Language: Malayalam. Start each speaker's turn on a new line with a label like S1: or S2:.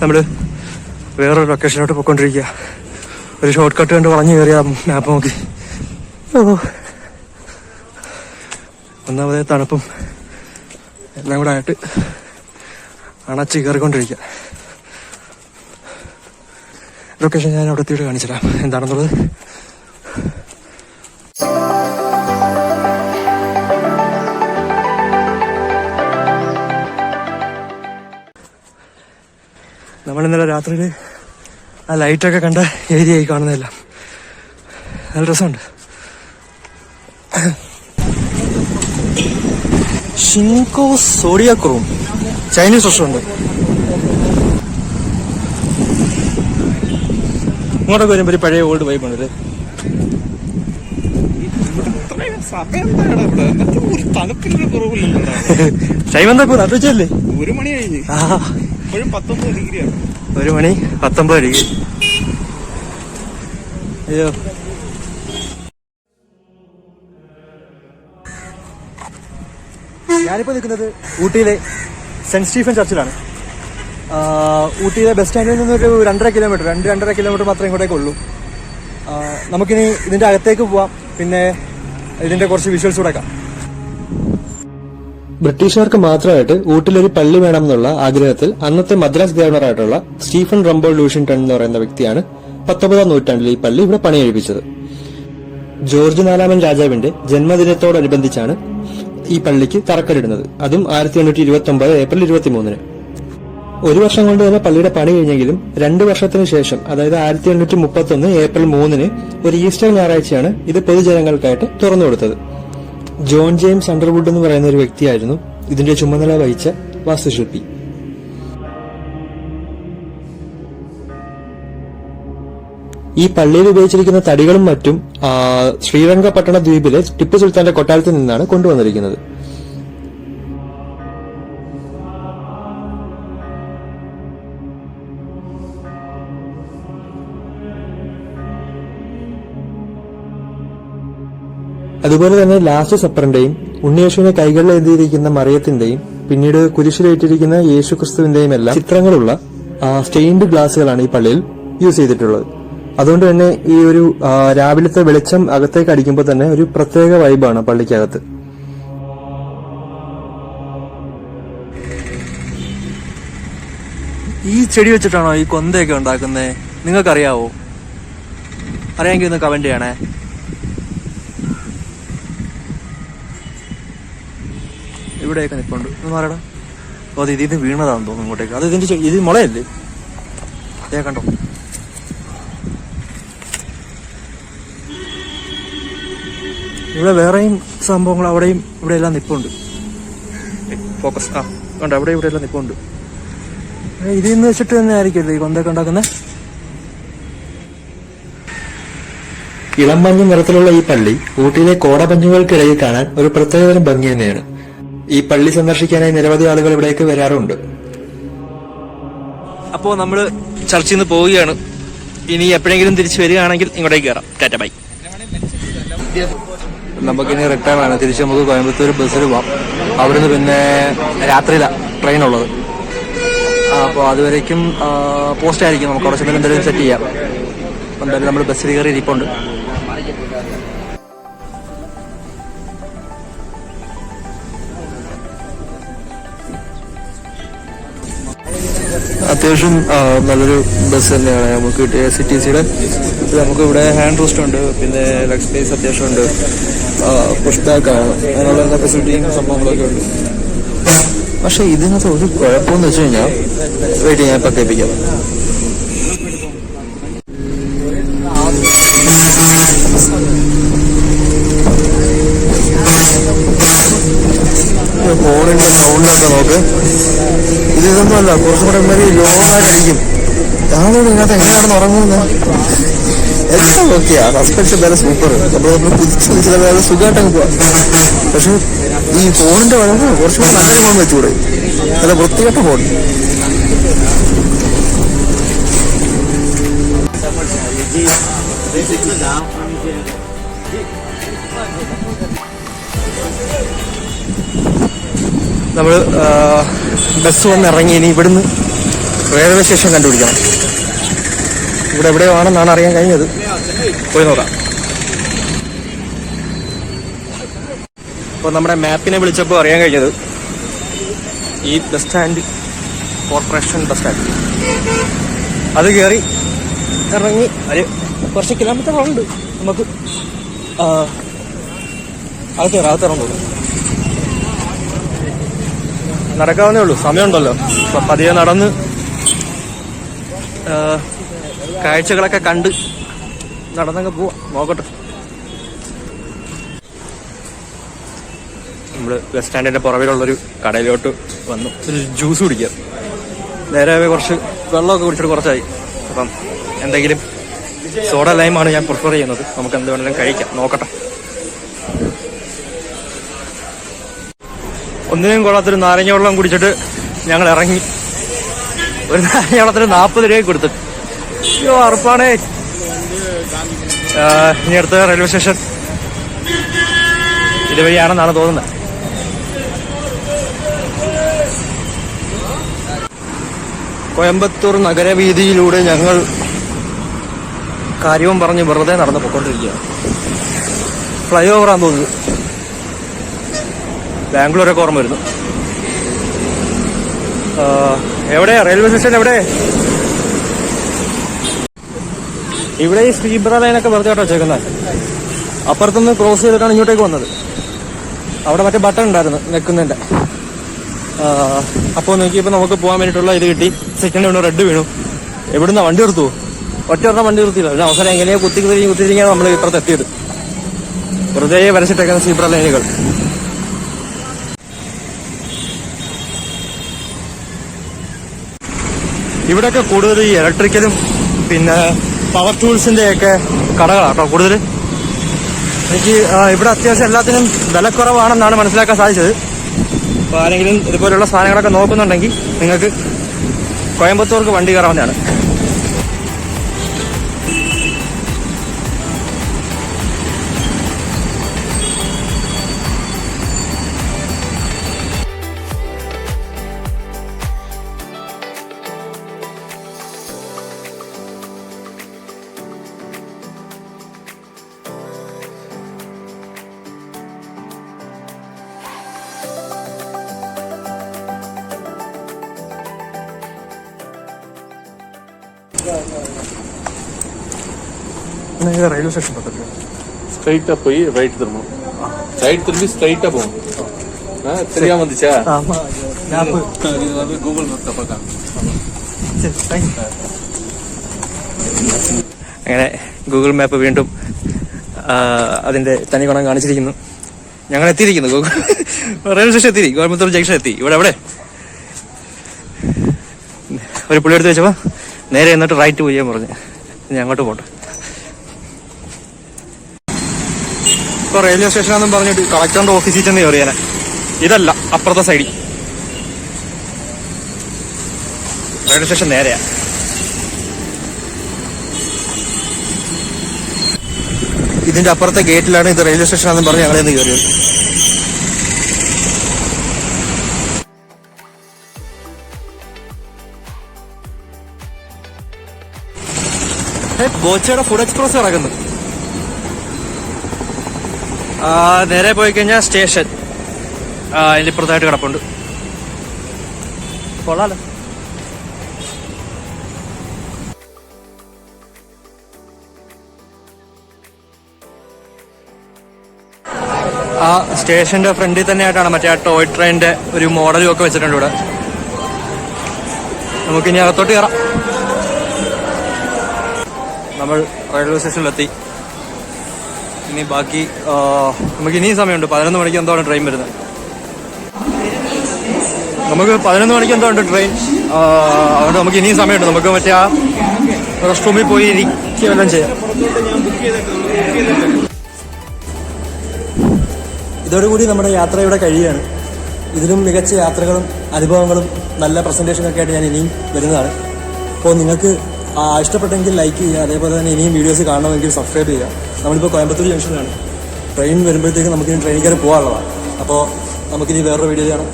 S1: നമ്മൾ വേറൊരു ലൊക്കേഷനിലോട്ട് പോയിക്കൊണ്ടിരിക്കുക ഒരു ഷോർട്ട് കട്ട് കണ്ട് വളഞ്ഞു കയറിയ മാപ്പ് നോക്കി. ഒന്നാമതേ തണുപ്പും എല്ലാം കൂടെ ആയിട്ട് അണച്ച് കയറിക്കൊണ്ടിരിക്കുക ലൊക്കേഷൻ ഞാൻ അവിടെ എത്തിയിട്ട് കാണിച്ചുതരാം. എന്താണെന്നുള്ളത്? നമ്മൾ ഇന്നലെ രാത്രിയിൽ ആ ലൈറ്റൊക്കെ കണ്ട ഏരിയ ആയി കാണുന്നതല്ല നല്ല രസമുണ്ട്. ഷിൻകോ സോഡിയാക്രോം ചൈനീസ് റെസ്റ്റോറന്റ് ഇങ്ങോട്ടൊക്കെ വരുമ്പോൾ ഒരു പഴയ ഓൾഡ് വൈബ് ഉണ്ട് ചൈമന്തപ്പൂർ അത് വെച്ചല്ലേ?
S2: ഒരു മണി കഴിഞ്ഞ്.
S1: ആ
S2: ഇപ്പോഴും പത്തൊമ്പത് ഡിഗ്രിയാണ്
S1: ഒരു മണി പത്തൊമ്പത് ഡിഗ്രി. അയ്യോ. ഞാനിപ്പോ നിൽക്കുന്നത് ഊട്ടിയിലെ സെന്റ് സ്റ്റീഫൻ ചർച്ചിലാണ്. ഊട്ടിയിലെ ബസ് സ്റ്റാൻഡിൽ നിന്ന് ഒരു രണ്ടര കിലോമീറ്റർ രണ്ട് രണ്ടര കിലോമീറ്റർ മാത്രമേ ഇങ്ങോട്ടേക്ക് ഉള്ളൂ. നമുക്കിനി ഇതിന്റെ അകത്തേക്ക് പോവാം. പിന്നെ ഇതിന്റെ കുറച്ച് വിഷ്വൽസ് കൂടെ കാണാം ബ്രിട്ടീഷുകാർക്ക് മാത്രമായിട്ട് ഊട്ടിലൊരു പള്ളി വേണമെന്നുള്ള ആഗ്രഹത്തിൽ അന്നത്തെ മദ്രാസ് ഗവർണറായിട്ടുള്ള സ്റ്റീഫൻ റംബോ ലൂഷിൻടൺ എന്ന് പറയുന്ന വ്യക്തിയാണ് പത്തൊമ്പതാം നൂറ്റാണ്ടിൽ ഈ പള്ളി ഇവിടെ പണിയെഴുപ്പിച്ചത് ജോർജ് നാലാമൻ രാജാവിന്റെ ജന്മദിനത്തോടനുബന്ധിച്ചാണ് ഈ പള്ളിക്ക് തറക്കല്ലിടുന്നത്. അതും ആയിരത്തി എണ്ണൂറ്റി ഇരുപത്തി ഒമ്പത് ഏപ്രിൽ ഇരുപത്തി മൂന്നിന് ഒരു വർഷം കൊണ്ട് തന്നെ പള്ളിയുടെ പണി കഴിഞ്ഞെങ്കിലും രണ്ട് വർഷത്തിന് ശേഷം അതായത് ആയിരത്തി എണ്ണൂറ്റി മുപ്പത്തി ഒന്ന് ഏപ്രിൽ മൂന്നിന് ഒരു ഈസ്റ്റർ ഞായറാഴ്ചയാണ് ഇത് പൊതുജനങ്ങൾക്കായിട്ട് തുറന്നു കൊടുത്തത്. ജോൺ ജെയിംസ് അണ്ടർവുഡ് എന്ന് പറയുന്ന ഒരു വ്യക്തിയായിരുന്നു. ഇതിന്റെ ചുമതല വഹിച്ച വാസ്തുശില്പി ഈ പള്ളിയിൽ ഉപയോഗിച്ചിരിക്കുന്ന തടികളും മറ്റും ശ്രീരംഗപട്ടണ ദ്വീപിലെ ടിപ്പു സുൽത്താന്റെ കൊട്ടാരത്തിൽ നിന്നാണ് കൊണ്ടുവന്നിരിക്കുന്നത്. അതുപോലെ തന്നെ ലാസ്റ്റ് സപ്പറിന്റെയും ഉണ്ണിയേശുവിനെ കൈകളിൽ എഴുതിയിരിക്കുന്ന മറിയത്തിന്റെയും പിന്നീട് കുരിശിലേറ്റിരിക്കുന്ന യേശു ക്രിസ്തുവിന്റെയും എല്ലാം ചിത്രങ്ങളുള്ള സ്റ്റെയിൻഡ് ഗ്ലാസുകളാണ് ഈ പള്ളിയിൽ യൂസ് ചെയ്തിട്ടുള്ളത്. അതുകൊണ്ട് തന്നെ ഈ ഒരു രാവിലത്തെ വെളിച്ചം അകത്തേക്ക് അടിക്കുമ്പോൾ തന്നെ ഒരു പ്രത്യേക വൈബാണ് പള്ളിക്കകത്ത്. ഈ ചെടി വെച്ചിട്ടാണോ ഈ കൊന്തയൊക്കെ ഉണ്ടാക്കുന്നത് നിങ്ങൾക്കറിയാവോ? അറിയാമെങ്കിൽ ഒന്ന് കമന്റ് ചെയ്യണേ. ഇവിടെയൊക്കെ നിൽപ്പുണ്ട് ഒന്ന് മാറടാ. അപ്പോൾ അത് ഇതിൽ നിന്ന് വീണതാണെന്ന് തോന്നുന്നു ഇങ്ങോട്ടേക്ക്. അത് ഇതിന്റെ ഇത് മുളയല്ലേ? ഏ കണ്ടോ? ഇവിടെ വേറെയും സംഭവങ്ങൾ അവിടെയും ഇവിടെ എല്ലാം നിപ്പുണ്ട്. ഫോക്കസ് ആ കണ്ടോ? അവിടെ ഇവിടെ എല്ലാം നിപ്പുണ്ട്. ഇതിൽ നിന്ന് വെച്ചിട്ട് തന്നെ ആയിരിക്കും ഈ കൊന്തൊക്കെ ഉണ്ടാക്കുന്നത് ഇളം മഞ്ഞ നിറത്തിലുള്ള ഈ പള്ളി ഊട്ടിയിലെ കോടമഞ്ഞുകൾക്കിടയിൽ കാണാൻ ഒരു പ്രത്യേകതരം ഭംഗി തന്നെയാണ്. ഈ പള്ളി സന്ദർശിക്കാനായി നിരവധി ആളുകൾ ഇവിടേക്ക് വരാറുണ്ട്. അപ്പോ നമ്മൾ ചർച്ചിൽ നിന്ന് പോവുകയാണ്. ഇനി എപ്പോഴെങ്കിലും തിരിച്ചു വരികയാണെങ്കിൽ ഇങ്ങോട്ടേക്ക് കയറാം ടാറ്റ ബൈ. നമുക്കിനി റിട്ടേൺ ആണ്. തിരിച്ച് നമുക്ക് കോയമ്പത്തൂർ ബസ്സിൽ പോവാം. അവിടുന്ന് പിന്നെ രാത്രിയിലാണ് ട്രെയിൻ ഉള്ളത്. അപ്പോൾ അതുവരേക്കും പോസ്റ്റ് ആയിരിക്കും. നമുക്ക് കുറച്ച് നേരം എന്തെങ്കിലും സെറ്റ് ചെയ്യാം. എന്തായാലും നമ്മൾ ബസ്സിൽ കയറി ഇരിപ്പുണ്ട്. അത്യാവശ്യം നല്ലൊരു ബസ് തന്നെയാണ് നമുക്ക് കിട്ടിയ സി ടി സിയുടെ നമുക്ക് ഇവിടെ ഹാൻഡ് റോസ്റ്റ് ഉണ്ട് പിന്നെ ലെഗ് സ്പേസ് അത്യാവശ്യം ഉണ്ട്. പുഷ് ബാക്ക് ആണ്. അങ്ങനെയുള്ള എല്ലാ ഫെസിലിറ്റിയും സംഭവങ്ങളൊക്കെ ഉണ്ട്. പക്ഷേ ഇതിനകത്ത് ഒരു കുഴപ്പമെന്ന് വെച്ച് കഴിഞ്ഞാൽ വെയിറ്റ് ഞാൻ ഇപ്പം കേൾപ്പിക്കാം ഫോണിന്റെ സൗണ്ടൊക്കെ നോക്ക്. ഇത് ഇതൊന്നും അല്ല കുറച്ചും കൂടെ ഒരു ലോകായിട്ടായിരിക്കും ഞാനോട് ഇതിനകത്ത് എങ്ങനെയാണെന്ന് ഉറങ്ങുന്നത് എല്ലാം ഓക്കെയാ സസ്പെൻഷൻ വേറെ സൂപ്പർ നമ്മൾ നമ്മൾ കുതിച്ച് കുതിച്ച് വേറെ സുഖമായിട്ടങ്ങ് പോവാം. പക്ഷെ ഈ ഫോണിന്റെ വളരെ കുറച്ചുകൂടെ നല്ലൊരു ഫോൺ വെച്ചുകൂടെ നല്ല വൃത്തികെട്ട ഫോൺ നമ്മൾ ബസ് വന്ന് ഇറങ്ങി ഇനി ഇവിടുന്ന് റെയിൽവേ സ്റ്റേഷൻ കണ്ടുപിടിക്കണം ഇവിടെ എവിടെയോ ആണെന്നാണ് അറിയാൻ കഴിഞ്ഞത്. പോയി നോക്കാം. അപ്പോൾ നമ്മുടെ മാപ്പിനെ വിളിച്ചപ്പോൾ അറിയാൻ കഴിഞ്ഞത് ഈ bus stand corporation bus stand അത് കയറി ഇറങ്ങി ഒരു കുറച്ച് കിലോമീറ്റർ ഉണ്ട്. നമുക്ക് അകത്ത് കയറാം നടക്കാവുന്നേ ഉള്ളൂ. സമയമുണ്ടല്ലോ. അപ്പൊ പതിയെ നടന്ന് കാഴ്ചകളൊക്കെ കണ്ട് നടന്നങ്ങ് പോവാം. നോക്കട്ടെ. നമ്മൾ ബസ് സ്റ്റാൻഡിന്റെ പുറകിലുള്ളൊരു കടയിലോട്ട് വന്നു. ഒരു ജ്യൂസ് കുടിക്കുക. നേരെ കുറച്ച് വെള്ളമൊക്കെ കുടിച്ചിട്ട് കുറച്ചായി. അപ്പം എന്തെങ്കിലും സോഡ ലൈമാണ് ഞാൻ പ്രിഫർ ചെയ്യുന്നത്. നമുക്ക് എന്ത് വേണമെങ്കിലും കഴിക്കാം. നോക്കട്ടെ. ഒന്നിനും കൊള്ളാത്തൊരു നാരങ്ങ വെള്ളം കുടിച്ചിട്ട് ഞങ്ങൾ ഇറങ്ങി. ഒരു നാരങ്ങ വെള്ളത്തിന് നാൽപ്പത് രൂപ കൊടുത്തു. അയ്യോ അറുപ്പാണേ. ഇനി അടുത്ത റെയിൽവേ സ്റ്റേഷൻ ഇതുവഴിയാണെന്നാണ് തോന്നുന്നത്. കോയമ്പത്തൂർ നഗരവീതിയിലൂടെ ഞങ്ങൾ കാര്യവും പറഞ്ഞ് വെറുതെ നടന്നു പോയിക്കൊണ്ടിരിക്കുകയാണ്. ഫ്ലൈ ഓവറാന്ന് തോന്നുന്നു. ബാംഗ്ലൂരൊക്കെ ഓർമ്മ വരുന്നു. ആ, എവിടെയാ? റെയിൽവേ സ്റ്റേഷൻ എവിടെ? ഇവിടെ ഈ സ്ലീബ്ര ലൈനൊക്കെ വെറുതെ കേട്ടോ വെച്ചേക്കുന്നത് അപ്പുറത്തുനിന്ന് ക്രോസ് ചെയ്തിട്ടാണ് ഇങ്ങോട്ടേക്ക് വന്നത്. അവിടെ മറ്റേ ബട്ടൺ ഉണ്ടായിരുന്നു നിൽക്കുന്നതിന്റെ അപ്പോൾ നോക്കിയപ്പോൾ നമുക്ക് പോകാൻ വേണ്ടിയിട്ടുള്ള ഇത് കിട്ടി. സെക്കൻഡ് വീണു റെഡ് വീണു. എവിടുന്ന വണ്ടി നിർത്തുവോ? ഒറ്റ ഒരെണ്ണം വണ്ടി നിർത്തിയില്ല. ഒരു അവസരം എങ്ങനെയോ കുത്തി കുത്തി നമ്മൾ ഇപ്പുറത്ത് എത്തിയത്. വെറുതെ വരച്ചിട്ടേക്കുന്ന സീബ്ര ലൈനുകൾ ഇവിടെയൊക്കെ കൂടുതൽ ഈ ഇലക്ട്രിക്കലും പിന്നെ പവർ ടൂൾസിന്റെ ഒക്കെ കടകളാട്ടോ കൂടുതൽ. എനിക്ക് ഇവിടെ അത്യാവശ്യം എല്ലാത്തിനും വിലക്കുറവാണെന്നാണ് മനസ്സിലാക്കാൻ സാധിച്ചത്. അപ്പോൾ ആരെങ്കിലും ഇതുപോലുള്ള സാധനങ്ങളൊക്കെ നോക്കുന്നുണ്ടെങ്കിൽ നിങ്ങൾക്ക് കോയമ്പത്തൂർക്ക് വണ്ടി കയറാവുന്നതാണ്. റെയിൽവേ സ്റ്റേഷൻ പക്കത്തില്ല
S2: ஸ்ட்ரைட்டா போய் ரைட் திரும்பணும் ரைட் திரும்பி ஸ்ட்ரைட்டா போகணும் ஆ, தெரியாம வந்துச்சா இது வந்து கூகுள் மேப் தப்பா
S1: അങ്ങനെ ഗൂഗിൾ മാപ്പ് വീണ്ടും ആ, അതിന്റെ തനി ഗുണം കാണിച്ചിരിക്കുന്നു ഞങ്ങൾ എത്തിയിരിക്കുന്നു ഗൂഗിൾ റെയിൽവേ സ്റ്റേഷൻ എത്തി കോയമ്പത്തൂർ ജംഗ്ഷൻ എത്തി ഇവിടെ എവിടെ ഒരു പുള്ളി എടുത്ത് വെച്ചപ്പോ നേരെ എന്നിട്ട് റൈറ്റ് പോയി ഞാൻ പറഞ്ഞു ഇനി അങ്ങോട്ട് പോട്ടെ ഇപ്പൊ റെയിൽവേ സ്റ്റേഷനാന്നും പറഞ്ഞിട്ട് കളക്ടറിന്റെ ഓഫീസിൽ ചെന്ന് കയറിയാനെ ഇതല്ല അപ്പുറത്തെ സൈഡിൽ റെയിൽവേ സ്റ്റേഷൻ നേരെയാ. ഇതിന്റെ അപ്പുറത്തെ ഗേറ്റിലാണ് ഇത് റെയിൽവേ സ്റ്റേഷൻ ആണെന്ന് പറഞ്ഞ് ഞങ്ങളെ കയറിയത് ബോച്ചയുടെ ഫുഡ് എക്സ്പ്രസ് ആ, നേരെ പോയി കഴിഞ്ഞാൽ സ്റ്റേഷൻ. അതിന്റെ ഇപ്പുറത്തായിട്ട് കിടപ്പുണ്ട്. കൊള്ളാലോ. ആ സ്റ്റേഷന്റെ ഫ്രണ്ടിൽ തന്നെയായിട്ടാണ് മറ്റേ ആ ടോയ് ട്രെയിനിന്റെ ഒരു മോഡലും ഒക്കെ വെച്ചിട്ടുണ്ട് ഇവിടെ. നമുക്കിനി അകത്തോട്ട് കയറാം. നമ്മൾ റെയിൽവേ സ്റ്റേഷനിലെത്തി. ഇനി ബാക്കി നമുക്ക് ഇനിയും സമയമുണ്ട്. പതിനൊന്ന് മണിക്ക് എന്തോ ട്രെയിൻ വരുന്നത്. നമുക്ക് പതിനൊന്ന് മണിക്ക് എന്തോ ഉണ്ട് ട്രെയിൻ അതുകൊണ്ട് നമുക്ക് ഇനിയും സമയമുണ്ട്. നമുക്ക് മറ്റേ ആ റെസ്റ്റ് റൂമിൽ പോയി ഇരിക്കുകയെല്ലാം ചെയ്യാം. ഇതോടുകൂടി നമ്മുടെ യാത്ര ഇവിടെ കഴിയുകയാണ്. ഇതിലും മികച്ച യാത്രകളും അനുഭവങ്ങളും നല്ല പ്രസന്റേഷനൊക്കെ ആയിട്ട് ഞാൻ ഇനിയും വരുന്നതാണ്. അപ്പോൾ നിങ്ങൾക്ക് ഇഷ്ടപ്പെട്ടെങ്കിൽ ലൈക്ക് ചെയ്യുക. അതേപോലെ തന്നെ ഇനിയും വീഡിയോസ് കാണണമെങ്കിൽ സബ്സ്ക്രൈബ് ചെയ്യുക. നമ്മളിപ്പോൾ കോയമ്പത്തൂർ ജംഗ്ഷനിലാണ് ട്രെയിൻ വരുമ്പോഴത്തേക്ക് നമുക്കിനി ട്രെയിൻ കയറി പോകാനുള്ളതാണ്. അപ്പോൾ നമുക്കിനി വേറൊരു വീഡിയോ ചെയ്യണം